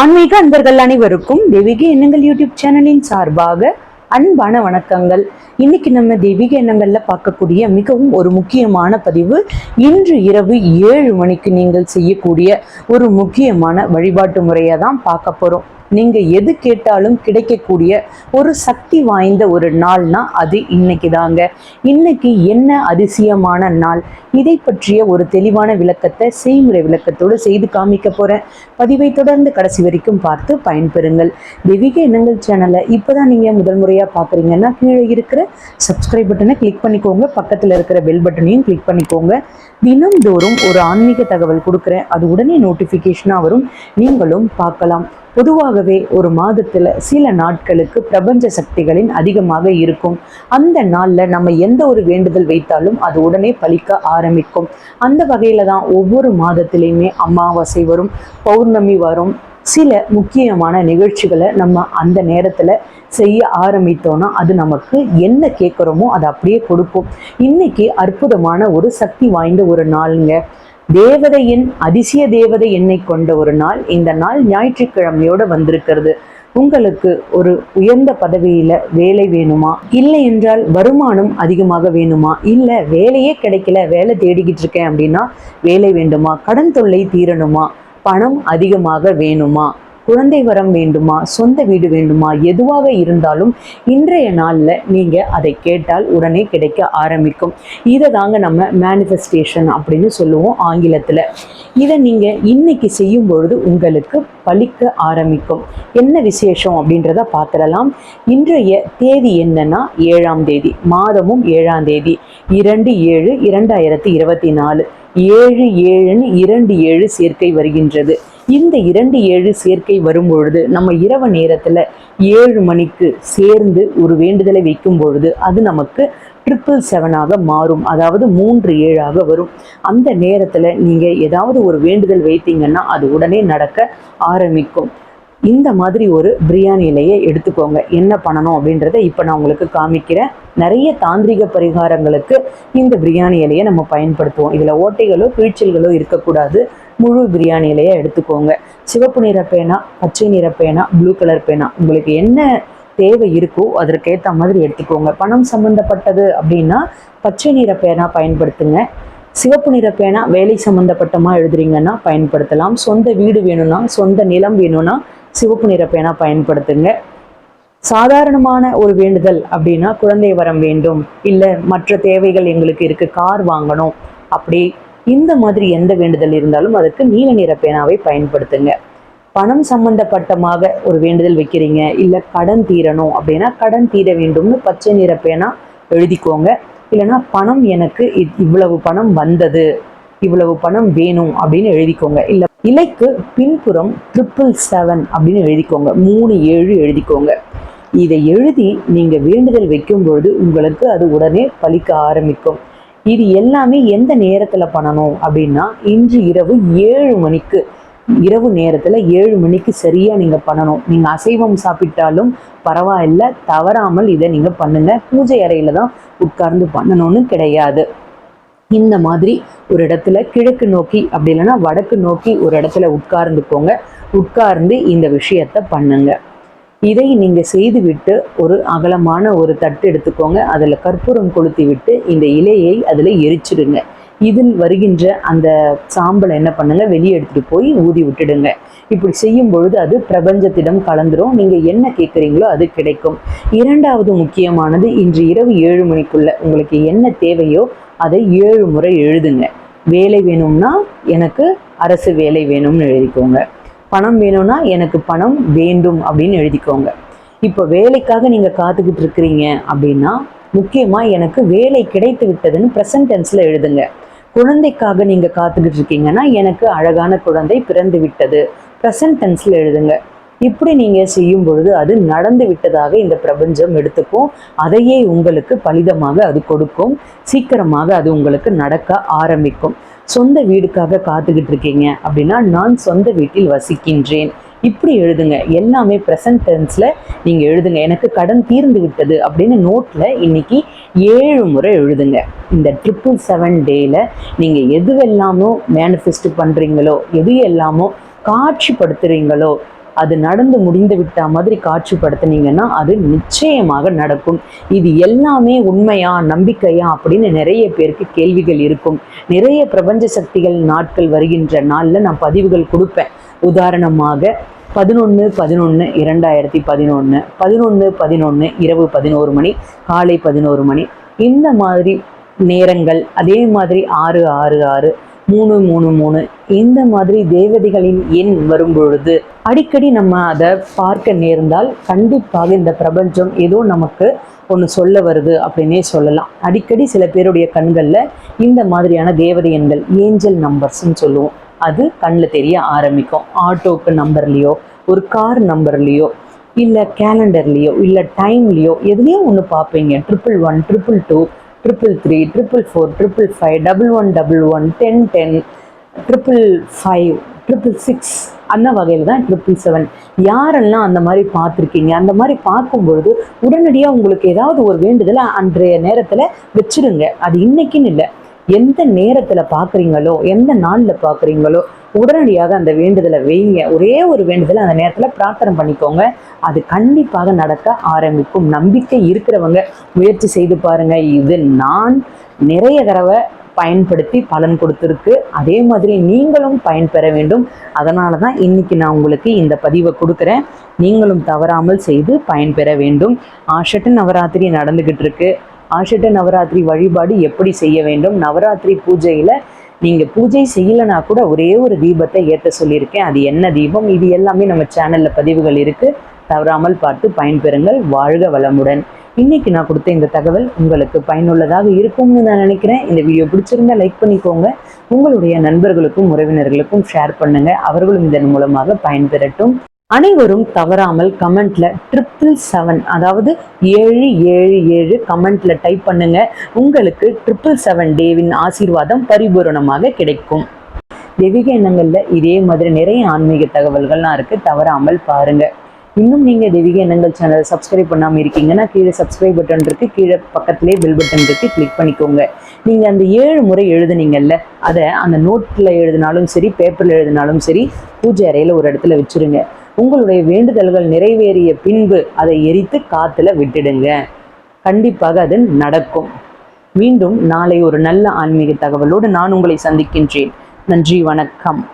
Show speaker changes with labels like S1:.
S1: ஆன்மீக அன்பர்கள் அனைவருக்கும் தெய்வீக எண்ணங்கள் யூடியூப் சேனலின் சார்பாக அன்பான வணக்கங்கள். இன்னைக்கு நம்ம தெய்வீக எண்ணங்கள்ல பார்க்கக்கூடிய மிகவும் ஒரு முக்கியமான பதிவு இன்று இரவு ஏழு மணிக்கு நீங்கள் செய்யக்கூடிய ஒரு முக்கியமான வழிபாட்டு முறையை தான் பார்க்க போறோம். நீங்க எது கேட்டாலும் கிடைக்கக்கூடிய ஒரு சக்தி வாய்ந்த ஒரு நாள்னா அது இன்னைக்கு தாங்க இன்னைக்கு என்ன அதிசயமான நாள்? இதை பற்றிய ஒரு தெளிவான விளக்கத்தை செய்முறை விளக்கத்தோடு செய்து காமிக்க போறேன். பதிவை தொடர்ந்து கடைசி வரைக்கும் பார்த்து பயன்பெறுங்கள். தெய்வீக எண்ணங்கள் சேனலை இப்போதான் நீங்க முதல் முறையா பாக்குறீங்கன்னா கீழே இருக்கிற சப்ஸ்கிரைப் பட்டனை கிளிக் பண்ணிக்கோங்க. பக்கத்தில் இருக்கிற பெல் பட்டனையும் கிளிக் பண்ணிக்கோங்க. தினம்தோறும் ஒரு ஆன்மீக தகவல் கொடுக்குறேன். அது உடனே நோட்டிஃபிகேஷனாக வரும். நீங்களும் பார்க்கலாம். பொதுவாகவே ஒரு மாதத்துல சில நாட்களுக்கு பிரபஞ்ச சக்திகளின் அதிகமாக இருக்கும். அந்த நாள்ல நம்ம எந்த ஒரு வேண்டுதல் வைத்தாலும் அது உடனே பலிக்க ஆரம்பிக்கும். அந்த வகையில் தான் ஒவ்வொரு மாதத்திலையுமே அமாவாசை வரும் பௌர்ணமி வரும் சில முக்கியமான நிகழ்ச்சிகளை நம்ம அந்த நேரத்துல செய்ய ஆரம்பித்தோம்னா அது நமக்கு என்ன கேட்குறோமோ அதை அப்படியே கொடுக்கும். இன்னைக்கு அற்புதமான ஒரு சக்தி வாய்ந்த ஒரு நாளுங்க. தேவதையின் அதிசய தேவதை எண்ணை கொண்ட ஒரு நாள். இந்த நாள் ஞாயிற்றுக்கிழமையோட வந்திருக்கிறது. உங்களுக்கு ஒரு உயர்ந்த பதவியில வேலை வேணுமா? இல்லை என்றால் வருமானம் அதிகமாக வேணுமா? இல்லை வேலையே கிடைக்கல வேலை தேடிக்கிட்டு இருக்கேன் அப்படின்னா வேலை வேண்டுமா? கடன் தொல்லை தீரணுமா? பணம் அதிகமாக வேணுமா? குழந்தை வரம் வேண்டுமா? சொந்த வீடு வேண்டுமா? எதுவாக இருந்தாலும் இன்றைய நாளில் நீங்கள் அதை கேட்டால் உடனே கிடைக்க ஆரம்பிக்கும். இதை தாங்க நம்ம மேனிஃபெஸ்டேஷன் அப்படின்னு சொல்லுவோம் ஆங்கிலத்தில். இதை நீங்கள் இன்னைக்கு செய்யும் பொழுது உங்களுக்கு பழிக்க ஆரம்பிக்கும். என்ன விசேஷம் அப்படின்றத பார்த்துடலாம். இன்றைய தேதி என்னன்னா ஏழாம் தேதி மாதமும் ஏழாம் தேதி. இரண்டு ஏழு இரண்டாயிரத்தி இருபத்தி நாலு. ஏழு ஏழுன்னு இரண்டு ஏழு சேர்க்கை வருகின்றது. இந்த இரண்டு ஏழு சேர்க்கை வரும் பொழுது நம்ம இரவு நேரத்துல ஏழு மணிக்கு சேர்ந்து ஒரு வேண்டுதலை வைக்கும் பொழுது அது நமக்கு ட்ரிபிள் செவனாக மாறும். அதாவது மூன்று ஏழாக வரும். அந்த நேரத்துல நீங்க ஏதாவது ஒரு வேண்டுதல் வைத்தீங்கன்னா அது உடனே நடக்க ஆரம்பிக்கும். இந்த மாதிரி ஒரு பிரியாணி இலையை எடுத்துக்கோங்க. என்ன பண்ணணும் அப்படின்றத இப்போ நான் உங்களுக்கு காமிக்கிறேன். நிறைய தாந்திரிக பரிகாரங்களுக்கு இந்த பிரியாணி இலையை நம்ம பயன்படுத்துவோம். இதில் ஓட்டைகளோ கிழிச்சல்களோ இருக்கக்கூடாது. முழு பிரியாணி இலையை எடுத்துக்கோங்க. சிவப்பு நிற பேனா பச்சை நிற பேனா ப்ளூ கலர் பேனா உங்களுக்கு என்ன தேவை இருக்கோ அதற்கேற்ற மாதிரி எடுத்துக்கோங்க. பணம் சம்மந்தப்பட்டது அப்படின்னா பச்சை நிற பேனா பயன்படுத்துங்க. சிவப்பு நிற பேனா வேலை சம்மந்தப்பட்டமாக எழுதுறீங்கன்னா பயன்படுத்தலாம். சொந்த வீடு வேணும்னா சொந்த நிலம் வேணும்னா சிவப்பு நிற பேனா பயன்படுத்துங்க. சாதாரணமான ஒரு வேண்டுதல் அப்படின்னா குழந்தை வரம் வேண்டும். இல்லை மற்ற தேவைகள் எங்களுக்கு இருக்கு கார் வாங்கணும். அப்படி இந்த மாதிரி எந்த வேண்டுதல் இருந்தாலும் அதுக்கு நீல நிற பேனாவை பயன்படுத்துங்க. பணம் சம்பந்தப்பட்டமாக ஒரு வேண்டுதல் வைக்கிறீங்க இல்லை கடன் தீரணும் அப்படின்னா கடன் தீர வேண்டும்னு பச்சை நிற பேனா எழுதிக்கோங்க. இல்லைன்னா பணம் எனக்கு இவ்வளவு பணம் வந்தது. இவ்வளவு பணம் வேணும் அப்படின்னு எழுதிக்கோங்க. இல்லை இலைக்கு பின்புறம் ட்ரிபிள் செவன் அப்படின்னு எழுதிக்கோங்க. மூணு ஏழு எழுதிக்கோங்க. இதை எழுதி நீங்க வேண்டுதல் வைக்கும் பொழுது உங்களுக்கு அது உடனே பலிக்க ஆரம்பிக்கும். இது எல்லாமே எந்த நேரத்துல பண்ணணும் அப்படின்னா இன்று இரவு ஏழு மணிக்கு இரவு நேரத்துல ஏழு மணிக்கு சரியா நீங்க பண்ணணும். நீங்க அசைவம் சாப்பிட்டாலும் பரவாயில்ல தவறாமல் இதை நீங்க பண்ணுங்க. பூஜை அறையில தான் உட்கார்ந்து பண்ணணும்னு கிடையாது. இந்த மாதிரி ஒரு இடத்துல கிழக்கு நோக்கி அப்படி இல்லைன்னா வடக்கு நோக்கி ஒரு இடத்துல உட்கார்ந்துக்கோங்க. உட்கார்ந்து இந்த விஷயத்த பண்ணுங்க. இதை நீங்க செய்துவிட்டு ஒரு அகலமான ஒரு தட்டு எடுத்துக்கோங்க. அதில் கற்பூரம் கொளுத்தி விட்டு இந்த இலையை அதில் எரிச்சிடுங்க. இதில் வருகின்ற அந்த சாம்பலை என்ன பண்ணுங்க? வெளியே எடுத்துட்டு போய் ஊதி விட்டுடுங்க. இப்படி செய்யும் பொழுது அது பிரபஞ்சத்திடம் கலந்துரும். நீங்க என்ன கேட்குறீங்களோ அது கிடைக்கும். இரண்டாவது முக்கியமானது இன்று இரவு ஏழு மணிக்குள்ள உங்களுக்கு என்ன தேவையோ அதை ஏழு முறை எழுதுங்க. வேலை வேணும்னா எனக்கு அரசு வேலை வேணும்னு எழுதிக்கோங்க. பணம் வேணும்னா எனக்கு பணம் வேண்டும் அப்படின்னு எழுதிக்கோங்க. இப்போ வேலைக்காக நீங்க காத்துக்கிட்டு இருக்கிறீங்க அப்படின்னா முக்கியமா எனக்கு வேலை கிடைத்து விட்டதுன்னு ப்ரெசன்ட் எழுதுங்க. குழந்தைக்காக நீங்க காத்துக்கிட்டு இருக்கீங்கன்னா எனக்கு அழகான குழந்தை பிறந்து விட்டது ப்ரெசன்ட் டென்ஸில் எழுதுங்க. இப்படி நீங்க செய்யும் பொழுது அது நடந்து விட்டதாக இந்த பிரபஞ்சம் எடுத்துக்கும். அதையே உங்களுக்கு பலிதமாக அது கொடுக்கும். சீக்கிரமாக அது உங்களுக்கு நடக்க ஆரம்பிக்கும். சொந்த வீடுக்காக காத்துக்கிட்டு இருக்கீங்க அப்படின்னா நான் சொந்த வீட்டில் வசிக்கின்றேன். இப்படி எழுதுங்க. எல்லாமே ப்ரெசன்ட் டென்ஸில் நீங்கள் எழுதுங்க. எனக்கு கடன் தீர்ந்து விட்டது அப்படின்னு நோட்டில் இன்னைக்கு ஏழு முறை எழுதுங்க. இந்த ட்ரிப்புள் செவன் டேயில் நீங்கள் எது எதுவெல்லாமோ மேனிஃபெஸ்ட் பண்ணுறீங்களோ எது எல்லாமோ காட்சிப்படுத்துகிறீங்களோ அது நடந்து முடிந்து விட்ட மாதிரி காட்சிப்படுத்தினீங்கன்னா அது நிச்சயமாக நடக்கும். இது எல்லாமே உண்மையா நம்பிக்கையா அப்படின்னு நிறைய பேருக்கு கேள்விகள் இருக்கும். நிறைய பிரபஞ்ச சக்திகள் நாட்கள் வருகின்ற நாளில் நான் பதிவுகள் கொடுப்பேன். உதாரணமாக பதினொன்று பதினொன்று இரண்டாயிரத்தி பதினொன்று பதினொன்று பதினொன்று இரவு பதினோரு மணி காலை பதினோரு மணி. இந்த மாதிரி நேரங்கள் அதே மாதிரி ஆறு ஆறு ஆறு மூணு மூணு மூணு இந்த மாதிரி தேவதைகளின் எண் வரும் பொழுது அடிக்கடி நம்ம அதை பார்க்க நேர்ந்தால் கண்டிப்பாக இந்த பிரபஞ்சம் ஏதோ நமக்கு ஒன்று சொல்ல வருது அப்படின்னே சொல்லலாம். அடிக்கடி சில பேருடைய கண்களில் இந்த மாதிரியான தேவதை எண்கள் ஏஞ்சல் நம்பர்ஸ்ன்னு சொல்லுவோம். அது கண்ணில் தெரிய ஆரம்பிக்கும். ஆட்டோக்கு நம்பர்லேயோ ஒரு கார் நம்பர்லேயோ இல்லை கேலண்டர்லேயோ இல்லை டைம்லேயோ எதுலேயோ ஒன்று பார்ப்பீங்க triple one triple two triple three triple four triple five double one double one ten ten triple five triple six அந்த வகையில் தான் ட்ரிபிள் செவன் யாரெல்லாம் அந்த மாதிரி பார்த்துருக்கீங்க? அந்த மாதிரி பார்க்கும்பொழுது உடனடியாக உங்களுக்கு ஏதாவது ஒரு வேண்டுதலை அன்றைய நேரத்தில் வச்சுருங்க. அது இன்னைக்குன்னு இல்லை. எந்த நேரத்தில் பார்க்குறீங்களோ எந்த நாளில் பார்க்குறீங்களோ உடனடியாக அந்த வேண்டுதலை வைங்க. ஒரே ஒரு வேண்டுதலை அந்த நேரத்தில் பிரார்த்தனை பண்ணிக்கோங்க. அது கண்டிப்பாக நடக்க ஆரம்பிக்கும். நம்பிக்கை இருக்கிறவங்க முயற்சி செய்து பாருங்க. இது நான் நிறைய தடவை பயன்படுத்தி பலன் கொடுத்துருக்கு. அதே மாதிரி நீங்களும் பயன்பெற வேண்டும். அதனால தான் இன்னைக்கு நான் உங்களுக்கு இந்த பதிவை கொடுக்குறேன். நீங்களும் தவறாமல் செய்து பயன்பெற வேண்டும். ஆஷட்டு நவராத்திரி நடந்துக்கிட்டு இருக்கு. ஆஷட்ட நவராத்திரி வழிபாடு எப்படி செய்ய வேண்டும்? நவராத்திரி பூஜையில் நீங்கள் பூஜை செய்யலைனா கூட ஒரே ஒரு தீபத்தை ஏற்ற சொல்லியிருக்கேன். அது என்ன தீபம்? இது எல்லாமே நம்ம சேனலில் பதிவுகள் இருக்குது தவறாமல் பார்த்து பயன்பெறுங்கள். வாழ்க வளமுடன். இன்னைக்கு நான் கொடுத்த இந்த தகவல் உங்களுக்கு பயனுள்ளதாக இருக்கும்னு நான் நினைக்கிறேன். இந்த வீடியோ பிடிச்சிருந்தா லைக் பண்ணிக்கோங்க. உங்களுடைய நண்பர்களுக்கும் உறவினர்களுக்கும் ஷேர் பண்ணுங்க. அவர்களும் இதன் மூலமாக பயன்பெறட்டும். அனைவரும் தவறாமல் கமெண்ட்ல ட்ரிபிள் செவன் அதாவது ஏழு ஏழு ஏழு கமெண்ட்ல டைப் பண்ணுங்க. உங்களுக்கு ட்ரிபிள் செவன் டேவின் ஆசீர்வாதம் பரிபூரணமாக கிடைக்கும். தெய்வீக எண்ணங்களில் இதே மாதிரி நிறைய ஆன்மீக தகவல்கள்லாம் இருக்கு. தவறாமல் பாருங்க. இன்னும் நீங்க தெய்வீக எண்ணங்கள் சேனலை சப்ஸ்கிரைப் பண்ணாமல் இருக்கீங்கன்னா கீழே சப்ஸ்கிரைப் பட்டன் இருக்கு. கீழே பக்கத்திலே பெல் பட்டன் இருக்கு. கிளிக் பண்ணிக்கோங்க. நீங்க அந்த ஏழு முறை எழுதுனீங்கல்ல அதை அந்த நோட்ல எழுதினாலும் சரி பேப்பர்ல எழுதினாலும் சரி பூஜை அறையில ஒரு இடத்துல வச்சிருங்க. உங்களுடைய வேண்டுதல்கள் நிறைவேறிய பின்பு அதை எரித்து காத்துல விட்டுடுங்க. கண்டிப்பாக அது நடக்கும். மீண்டும் நாளை ஒரு நல்ல ஆன்மீக தகவலோடு நான் உங்களை சந்திக்கின்றேன். நன்றி வணக்கம்.